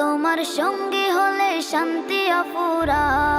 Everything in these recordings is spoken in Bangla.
তোমার সঙ্গে হলে শান্তি অপুরান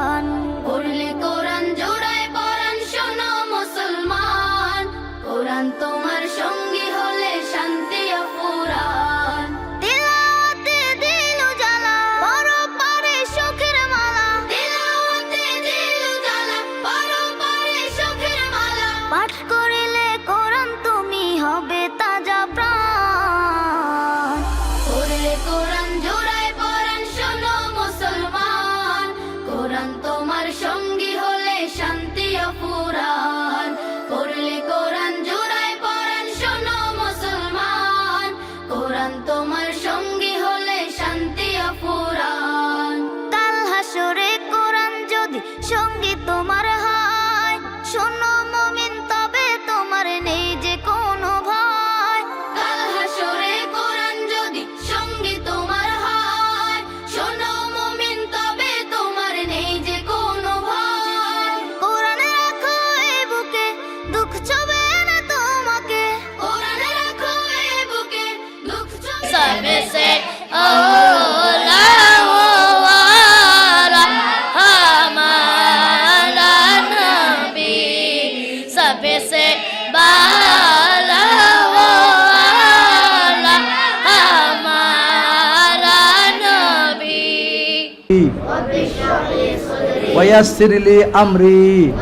ويسر لي أمري.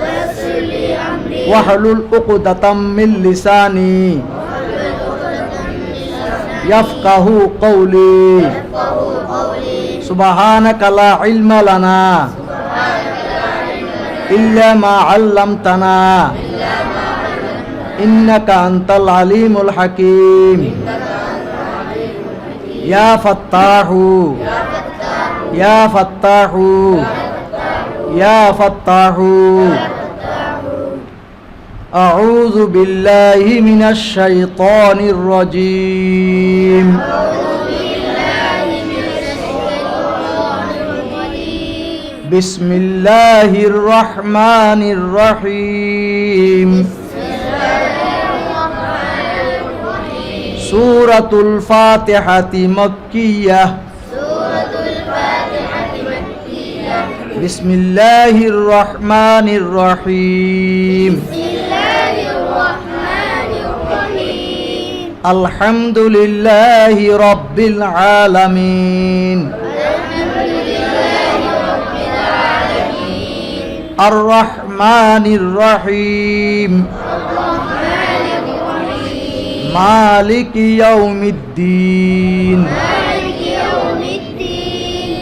واحلل عقدة من لساني. يفقه قولي. سبحانك لا علم لنا إلا ما علمتنا. إنك أنت العليم الحكيم. يا فتاح. يا فتاح. يا فتاح. أعوذ بالله من الشيطان الرجيم. بسم الله الرحمن الرحيم. سورة الفاتحة مكية. بسم الله الرحمن الرحيم. الحمد لله رب العالمين. الرحمن الرحيم. الرحمن الرحيم. مالك يوم الدين. مالك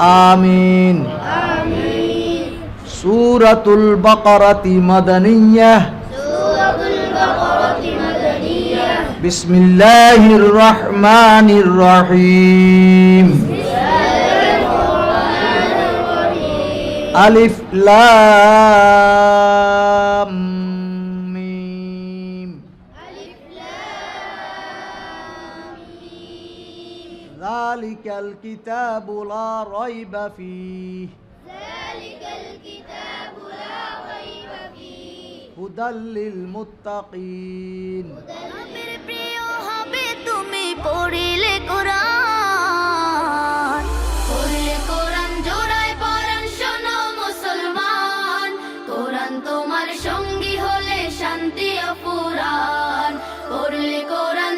آمين سورة البقرة مدنية بسم الله الرحمن الرحيم ألف لام ميم ذلك الكتاب لا ريب فيه هدى للمتقين নবীর প্রিয় হবে তুমি পড়িলে কোরআন তোমার সঙ্গী হলে শান্তি অপুরান পড়লে কোরআন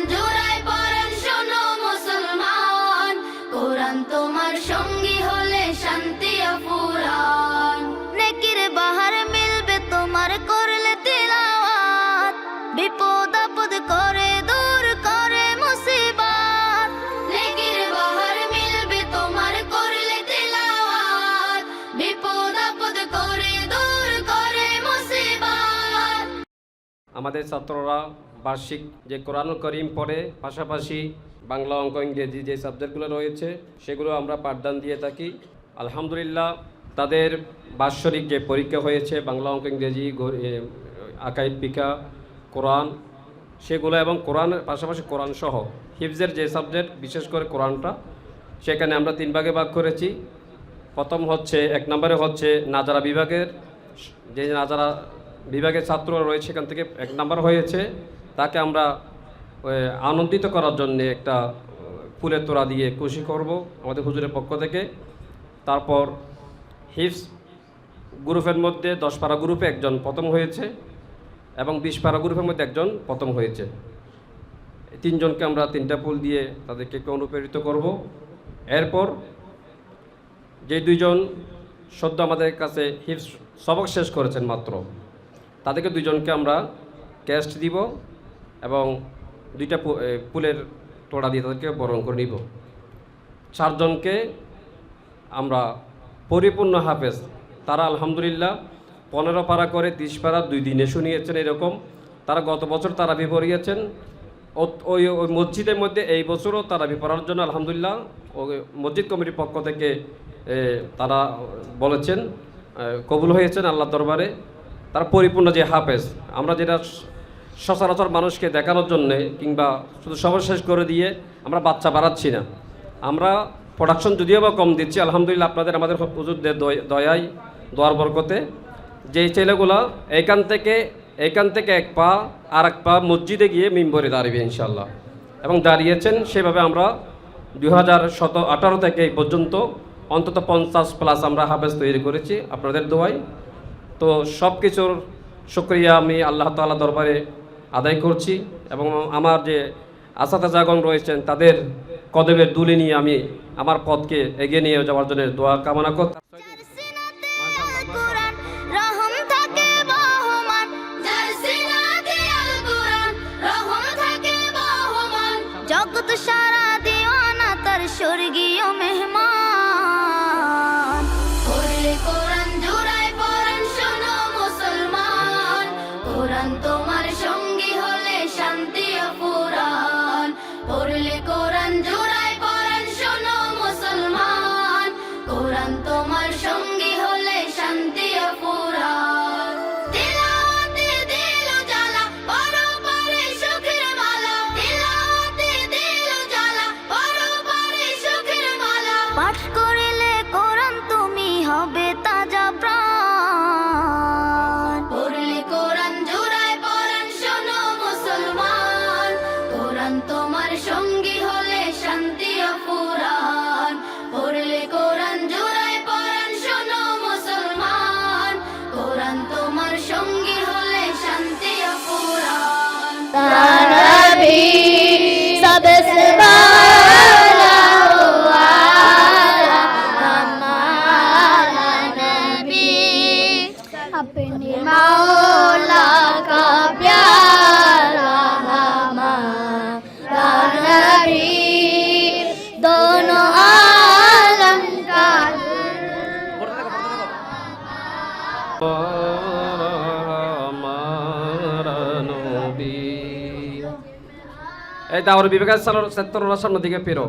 আমাদের ছাত্ররা বার্ষিক যে কোরআনুল করিম পড়ে, পাশাপাশি বাংলা অঙ্ক, ইংরেজি যে সাবজেক্টগুলো রয়েছে, সেগুলো আমরা পাঠদান দিয়ে থাকি। আলহামদুলিল্লাহ, তাদের বাৎসরিক যে পরীক্ষা হয়েছে, বাংলা অঙ্ক, ইংরেজি আকাইদ পিকা কোরআন, সেগুলো এবং কোরআনের পাশাপাশি কোরআন সহ হিফজের যে সাবজেক্ট, বিশেষ করে কোরআনটা, সেখানে আমরা তিন ভাগে ভাগ করেছি। প্রথম হচ্ছে, এক নম্বরে হচ্ছে নাজারা বিভাগের, যে নাজারা বিভাগের ছাত্র রয়েছে সেখান থেকে। এক নম্বর হয়েছে তাকে আমরা আনন্দিত করার জন্য একটা ফুলের তোড়া দিয়ে খুশি করব আমাদের হুজুরের পক্ষ থেকে। তারপর হিফস গ্রুপের মধ্যে দশ পারা গ্রুপে একজন প্রথম হয়েছে এবং বিশ পারা গ্রুপের মধ্যে একজন প্রথম হয়েছে। তিনজনকে আমরা তিনটা ফুল দিয়ে তাদেরকে অনুপ্রেরিত করব। এরপর যে দুইজন সদ্য আমাদের কাছে হিফস সবক শেষ করেছেন মাত্র। তাদেরকে দুইজনকে আমরা ক্যাস্ট দিব এবং দুইটা পু- এ, ফুলের তোড়া দিয়ে তাদেরকে বরণ করে নিব। চারজনকে আমরা পরিপূর্ণ হাফেজ। তারা আলহামদুলিল্লাহ পনেরো পারা করে তিরিশ পারা দুই দিনে শুনিয়েছেন এরকম। তারা গত বছর তারা পড়িয়েছেন। ওই ওই মসজিদের মধ্যে এই বছরও তারা পড়ার জন্য আলহামদুলিল্লাহ ওই মসজিদ কমিটির পক্ষ থেকে তারা বলেছেন কবুল হয়েছেন আল্লাহ দরবারে। তারা পরিপূর্ণ যে হাফেজ, আমরা যেটা সচরাচর মানুষকে দেখানোর জন্যে কিংবা শুধু সর্বশেষ করে দিয়ে আমরা বাচ্চা বাড়াচ্ছি না। আমরা প্রোডাকশন যদিও বা কম দিচ্ছি, আলহামদুলিল্লাহ আপনাদের, আমাদের হুজুরদের দয়- দয়ায় দোয়ার বরকতে। যেই ছেলেগুলো এখান থেকে এখান থেকে এক পা আর এক পা মসজিদে গিয়ে মিম্বরে দাঁড়িয়ে ইনশাল্লাহ এবং দাঁড়িয়েছেন সেভাবে আমরা দুই হাজার শত আঠারো থেকে এই পর্যন্ত অন্তত পঞ্চাশ প্লাস আমরা হাফেজ তৈরি করেছি। আপনাদের দোয়ায় তো সব কিছুর শুক্রিয়া আমি আল্লাহ তাআলা দরবারে আদায় করছি এবং আমার যে আসাতে জাগন রয়েছেন, তাদের কদমের দুলি নিয়ে আমি আমার পথকে এগিয়ে নিয়ে যাওয়ার জন্য দোয়া কামনা করছি। সারা দিওয়ানা তার স্বর্গীয় এই দাওয়ার বিবেকার সালোর সামনের দিকে পেরো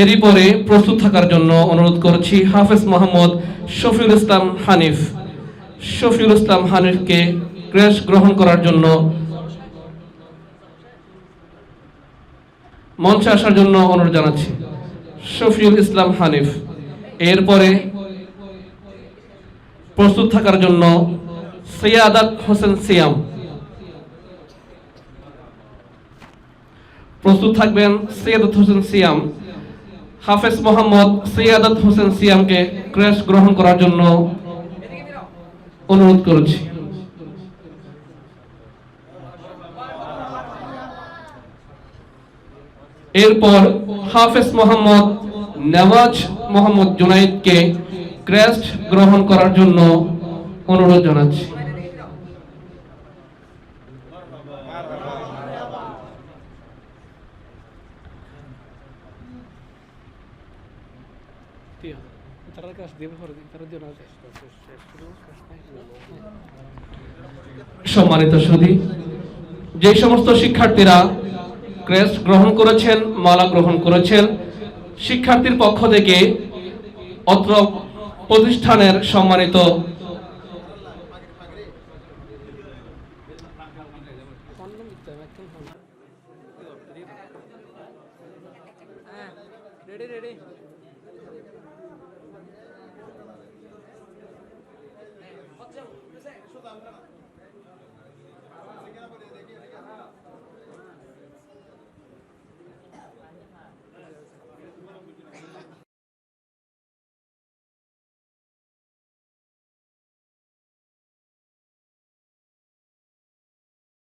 এরই পরে প্রস্তুত থাকার জন্য অনুরোধ করছি হাফেজ মোহাম্মদ শফিউল ইসলাম হানিফ। শফিউল ইসলাম হানিফকে ক্রেশ গ্রহণ করার জন্য মঞ্চে আসার জন্য অনুরোধ জানাচ্ছি। শফিউল ইসলাম হানিফ। এরপরে প্রস্তুত থাকার জন্য সৈয়াদাত হোসেন সিয়াম। প্রস্তুত থাকবেন সৈয়দত হোসেন সিয়াম। হাফেজ মোহাম্মদ সৈয়াদত হোসেন সিয়ামকে ক্রেশ গ্রহণ করার জন্য অনুরোধ করছি। এরপর হাফেজ মোহাম্মদ নেওয়াজ মোহাম্মদ জুনাইদকে ক্রেস্ট গ্রহণ করার জন্য অনুরোধ জানাচ্ছি। সম্মানিত সুধী যে সমস্ত শিক্ষার্থীরা ক্রেস্ট গ্রহণ করেছেন মালা গ্রহণ করেছেন শিক্ষার্থীর পক্ষ থেকে অত্র প্রতিষ্ঠানের সম্মানিত